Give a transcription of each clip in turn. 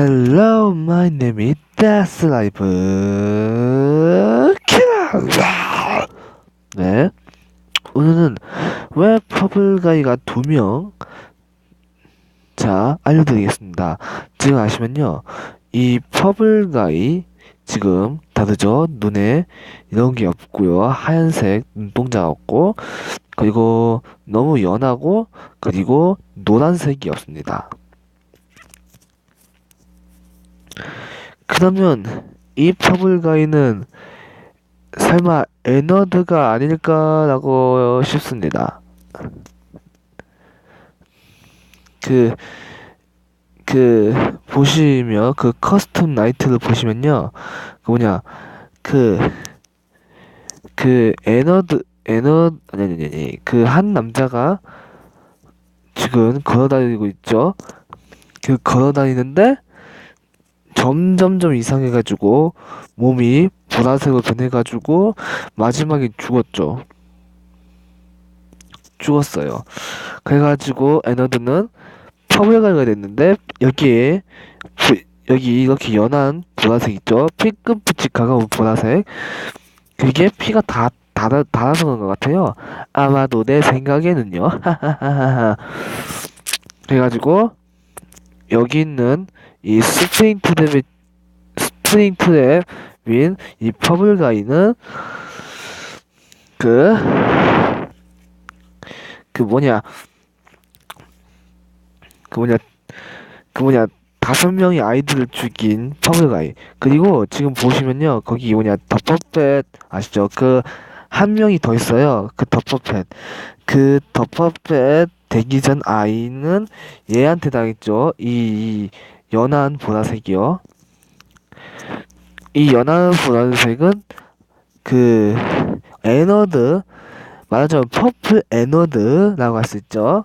Hello, my name is Death Life. 네, 오늘은 왜 퍼블가이가 두 명? 자, 알려드리겠습니다. 지금 아시면요, 이 퍼블가이 지금 다르죠? 눈에 이런 게 없고요, 하얀색 눈동자가 없고, 그리고 너무 연하고, 그리고 노란색이 없습니다. 그러면 이 퍼블가이는 설마 에너드가 아닐까라고 싶습니다. 그, 그, 보시면, 그 커스텀 나이트를 보시면요. 그 뭐냐, 그, 그 에너드, 에너, 아니, 아니, 아니, 그 한 남자가 지금 걸어 다니고 있죠. 그 걸어 다니는데, 점점점 이상해가지고 몸이 보라색으로 변해가지고 마지막에 죽었죠. 죽었어요. 그래가지고 에너드는 퍼블가이가 됐는데 여기에 부- 여기 이렇게 연한 보라색 있죠? 피끝빛이 가까운 보라색 그게 피가 다 닿아, 닿아서 그런 것 같아요. 아마도 내 생각에는요. 그래가지고 여기 있는 이 스프링트 랩 스프링트 랩인 이 퍼블 가이는 그, 그 뭐냐, 그 뭐냐, 그 뭐냐, 다섯 명의 아이들을 죽인 퍼블 가이. 그리고 지금 보시면요, 거기 뭐냐, 더퍼펫 아시죠? 그, 한 명이 더 있어요. 그 더퍼펫. 그 더퍼펫 되기 전 아이는 얘한테 당했죠. 이, 이 연한 보라색이요. 이 연한 보라색은 그 에너드 말하자면 퍼플 에너드라고 할 수 있죠.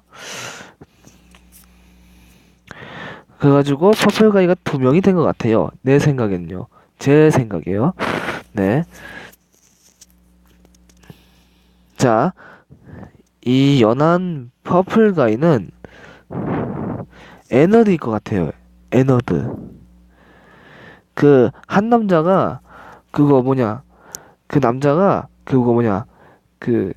그래가지고 퍼플 가이가 두 명이 된 것 같아요. 내 생각엔요. 제 생각이에요. 네. 자, 이 연한 퍼플 가이는 에너드일 것 같아요. 에너드. 그 한 남자가 그거 뭐냐 그 남자가 그거 뭐냐 그그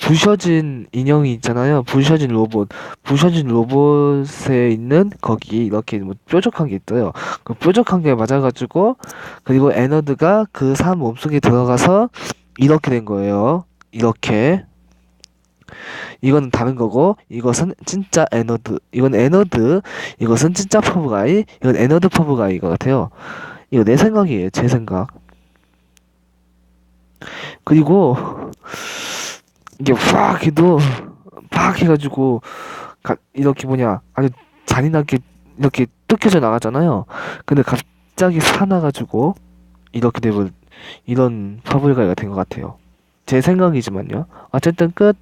부셔진 인형이 있잖아요. 부셔진 로봇. 부셔진 로봇에 있는 거기 이렇게 뭐 뾰족한 게 있어요. 그 뾰족한 게 맞아가지고 그리고 에너드가 그 사람 몸속에 들어가서 이렇게 된 거예요. 이렇게 이거는 다른 거고 이것은 진짜 에너드 이건 에너드 이것은 진짜 퍼브가이 이건 에너드 퍼브가이 것 같아요. 이거 내 생각이에요 제 생각. 그리고 이게 팍 해도 팍 해가지고 가, 이렇게 뭐냐 아주 잔인하게 이렇게 뜯겨져 나가잖아요. 근데 갑자기 살아나가지고 이렇게 되면 이런 퍼블가이가 된 것 같아요. 제 생각이지만요. 어쨌든 끝